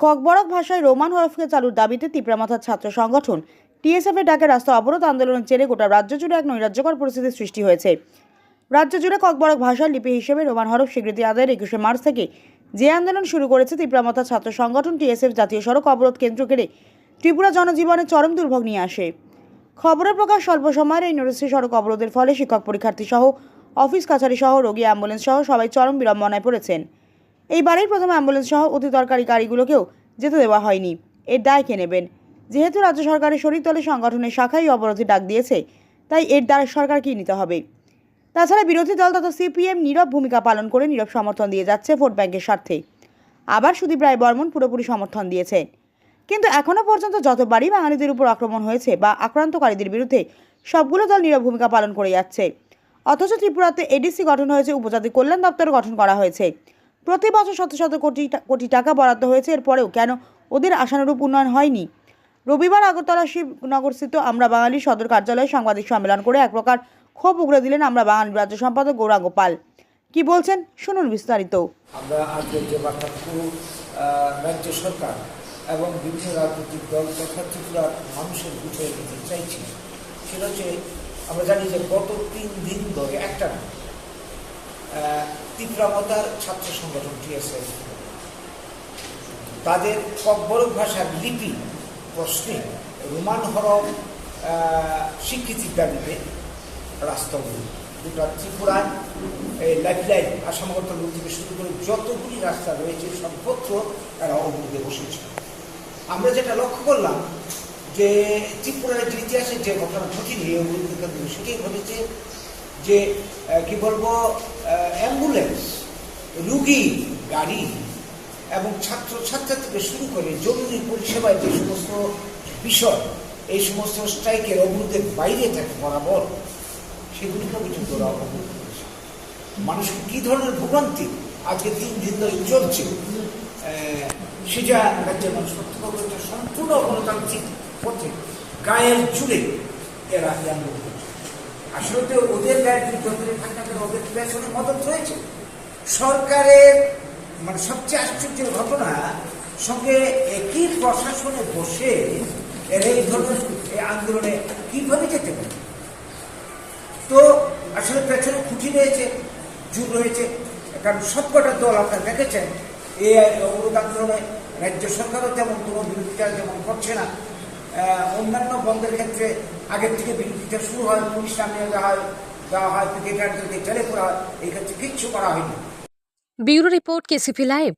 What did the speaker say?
ককবরক ভাষায় রোমান হরফকে চালুর দাবিতে তিপ্রামাথার ছাত্র সংগঠন টিএসএফের ডাকে রাস্তা অবরোধ আন্দোলনের জেরে গোটা রাজ্য জুড়ে এক নৈরাজ্যকর পরিস্থিতির সৃষ্টি হয়েছে। রাজ্য জুড়ে ককবরক ভাষার লিপি হিসেবে রোমান হরফ স্বীকৃতি আদায়ের একুশে মার্চ থেকে যে আন্দোলন শুরু করেছে তিপ্রামাথা ছাত্র সংগঠন টিএসএফ জাতীয় সড়ক অবরোধ কেন্দ্র ঘিরে ত্রিপুরা জনজীবনে চরম দুর্ভোগ নিয়ে আসে। খবরের প্রকাশ স্বল্প সময়ের এই নরসি সড়ক অবরোধের ফলে শিক্ষক পরীক্ষার্থী সহ অফিস কাছারি সহ রোগী অ্যাম্বুলেন্স সহ সবাই চরম বিড়ম্বনায় পড়েছেন। এইবারেই প্রথম অ্যাম্বুলেন্স সহ অতি দরকারি গাড়িগুলোকেও যেতে দেওয়া হয়নি। এর দায় কে নেবেন? যেহেতু রাজ্য সরকারের শরীরতলে সংগঠনের শাখাই অবরোধে ডাক দিয়েছে, তাই এর দ্বারা সরকার কি নিতে হবে? তাছাড়া বিরোধী দল তথা সিপিএম নীরব ভূমিকা পালন করে নীরব সমর্থন দিয়ে যাচ্ছে ভোট ব্যাংকের স্বার্থে। আবার সুদীপ রায় বর্মন পুরোপুরি সমর্থন দিয়েছে। কিন্তু এখনও পর্যন্ত যতবারই বাঙালিদের উপর আক্রমণ হয়েছে বা আক্রান্তকারীদের বিরুদ্ধে সবগুলো দল নীরব ভূমিকা পালন করে যাচ্ছে। অথচ ত্রিপুরাতে এডিসি গঠন হয়েছে, উপজাতি কল্যাণ দপ্তর গঠন করা হয়েছে। প্রতি বছর শত শত কোটি কোটি টাকা বরাদ্দ হয়েছে। এরপরেও কেন ওদের আশানুরূপ উন্নয়ন হয়নি? রবিবার আগরতলা শিবনগরস্থিত আমরা বাঙালি সদর কার্যালয়ে সাংবাদিক সম্মেলন করে এক প্রকার ক্ষোভ উগড়ে দিলেন আমরা বাঙালি রাজ্য সম্পাদক গৌরাঙ্গ পাল। কি বলছেন? শুনুন বিস্তারিত। রাজ্য সরকার এবং বিভিন্ন রাজনৈতিক দল তথা ত্রিপুরার মানুষের দিতে চাইছি। সেটা হচ্ছে, আমরা জানি যে গত তিন দিন ধরে একটা ত্রিপুরামতার ছাত্র সংগঠন টিএসএফ। তাদের কব্বরক ভাষার লিপি প্রশ্নে রোমান আহ, স্বীকৃতির দাবিতে রাস্তা গোটা ত্রিপুরায় লাইফলাইন আসাম অঞ্চল থেকে শুরু করে যতগুলি রাস্তা রয়েছে সর্বত্র তারা অবরোধে বসেছে। আমরা যেটা লক্ষ্য করলাম যে ত্রিপুরার যে ইতিহাসে যে ঘটনা ঘটেনি কেন্দ্রে সেটাই ঘটেছে যে কি বলব অ্যাম্বুলেন্স রুগী, গাড়ি এবং ছাত্র ছাত্রী থেকে শুরু করে জরুরি পরিষেবায় যে সমস্ত বিষয়, এই সমস্ত স্ট্রাইকের অবরোধের বাইরে থাকে বরাবর, সেগুলিকে পর্যন্ত ওরা অবরোধ করেছে মানুষকে কী ধরনের ভোগান্তি আজকে তিন দিন ধরে চলছে সেটা রাজ্যের মানুষ করেছে সম্পূর্ণ গণতান্ত্রিক পথে, গায়ের জুড়ে এরা আন্দোলন আসলে ওদের জুড়ে যতদিন থাকে ওদের পেছনে মদত রয়েছে সরকারের মানে সবচেয়ে আশ্চর্যের ঘটনা, সঙ্গে একই প্রশাসনে বসে এরা এই ধরনের আন্দোলনে কীভাবে যেতে পারে? তো আসলে পেছনে খুঁটি রয়েছে, যুগ রয়েছে। কারণ সবকটা দল আপনারা দেখেছেন এই অবরোধ আন্দোলনে রাজ্য সরকারও তেমন কোনো বিরোধিতা যেমন করছে না। অন্যান্য বন্ধের ক্ষেত্রে আগের থেকে বিরোধিতা শুরু হয়, পুলিশ নামিয়ে দেওয়া হয় দেওয়া হয় ক্রিকেটারদেরকে জেলে করা হয়, এই ক্ষেত্রে কিচ্ছু করা হয়নি। Bureau report KCP live.